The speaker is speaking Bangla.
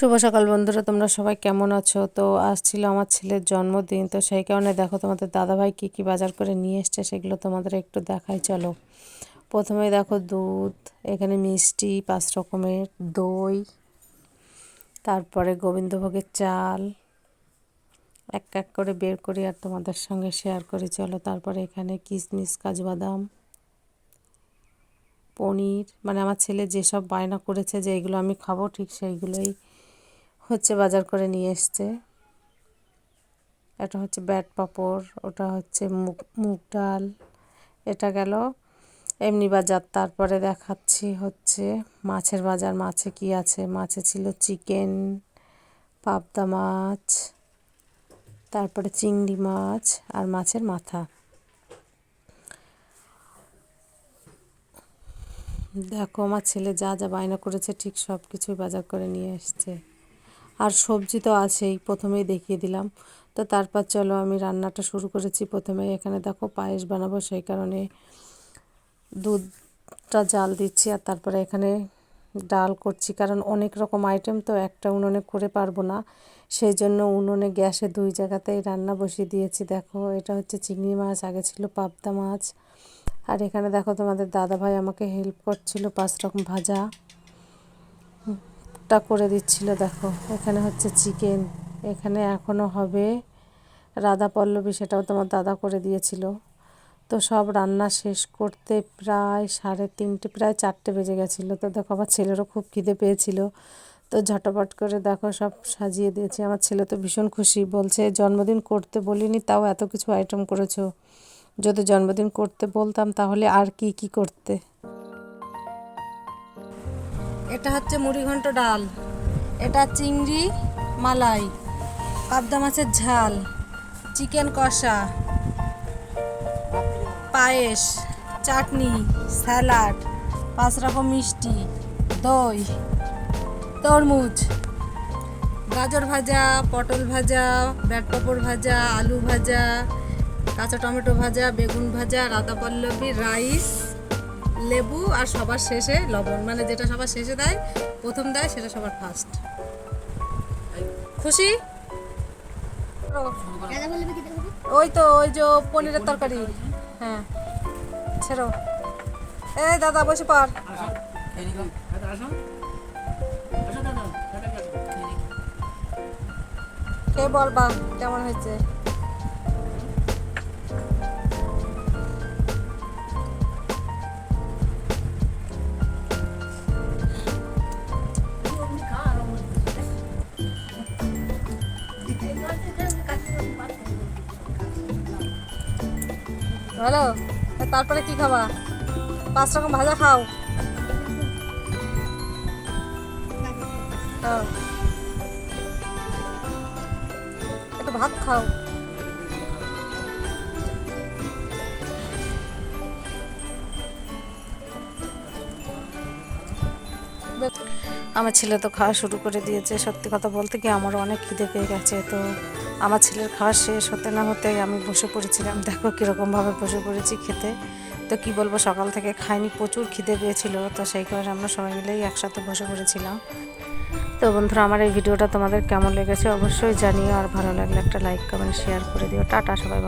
শুভ সকাল বন্ধুরা, তোমরা সবাই কেমন আছো? তো আজ ছিল আমার ছেলের জন্মদিন, তো সেই কারণে দেখো তোমাদের দাদাভাই কী কী বাজার করে নিয়ে এসছে সেগুলো তোমাদের একটু দেখাই, চলো। প্রথমে দেখো দুধ, এখানে মিষ্টি, পাঁচ রকমের দই, তারপরে গোবিন্দভোগের চাল, এক এক করে বের করি আর তোমাদের সঙ্গে শেয়ার করি, চলো। তারপরে এখানে কিশমিশ কাজু বাদাম পনির মানে আমার ছেলে যেসব বায়না করেছে যে এগুলো আমি খাব, ঠিক সেইগুলোই হচ্ছে বাজার করে নিয়ে এসছে। এটা হচ্ছে ব্যাট পাঁপড়, ওটা হচ্ছে মুগ মুগ ডাল, এটা গেল। এমনি বাজার, তারপরে দেখাচ্ছি হচ্ছে মাছের বাজার, মাছে কি আছে? মাছে ছিল চিকেন, পাবদা মাছ, তারপরে চিংড়ি মাছ আর মাছের মাথা। দেখো, আমার ছেলে যা যা বায়না করেছে, ঠিক সব কিছুই বাজার করে নিয়ে এসছে। আর সবজি তো আছেই, প্রথমেই দেখিয়ে দিলাম। তো তারপর চলো আমি রান্নাটা শুরু করেছি প্রথমে। এখানে দেখো পায়েস বানাবো, সেই কারণে দুধটা জাল দিচ্ছি আর তারপরে এখানে ডাল করছি। কারণ অনেক রকম আইটেম তো একটা উনুনে করে পারব না। সেই জন্য উনুনে গ্যাসে দুই জায়গাতেই রান্না বসিয়ে দিয়েছি। দেখো এটা হচ্ছে চিংড়ি মাছ, আগে ছিল পাবদা মাছ। আর এখানে দেখো তোমাদের দাদা ভাই আমাকে হেল্প করছিল পাঁচ রকম ভাজা। টা করে দিচ্ছিল, দেখো। এখানে হচ্ছে চিকেন, এখানে এখনও হবে রাধা পল্লবী, সেটাও তোমার দাদা করে দিয়েছিল। তো সব রান্না শেষ করতে প্রায় সাড়ে তিনটে, প্রায় চারটে বেজে গেছিল। তো দেখো, আমার ছেলেরও খুব খিদে পেয়েছিল। তো ঝটপট করে দেখো, সব সাজিয়ে দিয়েছি। আমার ছেলে তো ভীষণ খুশি। বলছে, জন্মদিন করতে বলিনি, তাও এত কিছু আইটেম করেছ। যদি জন্মদিন করতে বলতাম, তাহলে আর কি কি করতে? এটা হচ্ছে মুড়িঘণ্ট ডাল। এটা চিংড়ি, মালাই, পাবদা মাছের ঝাল, চিকেন কষা, পায়েস, চাটনি, স্যালাড, পাঁচ রকম মিষ্টি, দই, তরমুজ, গাজর ভাজা, পটল ভাজা, ব্যাট পাপড় ভাজা, আলু ভাজা, কাঁচা টমেটো ভাজা, বেগুন ভাজা, রাধা পল্লবী, রাইস লেবু আর সবার শেষে লবণ মানে যেটা সবার শেষে দেয়, প্রথম দেয়, সেটা সবার ফার্স্ট খুশি? ওই তো, ওই যে পনিরের তরকারি। হ্যাঁ ছেড়ো। এই দাদা, বসে পার কে বলবা, কেমন হয়েছে? হ্যালো তারপরে কি খাবা? পাঁচ রকম ভাজা খাও। হ্যাঁ। একটু ভাত খাও। আমার ছেলে তো খাওয়া শুরু করে দিয়েছে, সত্যি কথা বলতে কি আমারও অনেক খিদে পেয়ে গেছে। তো আমার ছেলের খাওয়া শেষ হতে না হতে আমি বসে পড়েছিলাম, দেখো কীরকমভাবে বসে পড়েছি খেতে। তো কি বলব, সকাল থেকে খাইনি, প্রচুর খিদে পেয়েছিল, তো সেই কারণে আমরা সবাই মিলেই একসাথে বসে পড়েছিলাম। তো বন্ধুরা, আমার এই ভিডিওটা তোমাদের কেমন লেগেছে অবশ্যই জানিও, আর ভালো লাগলে একটা লাইক কমেন্ট শেয়ার করে দিও। টাটা, সবাই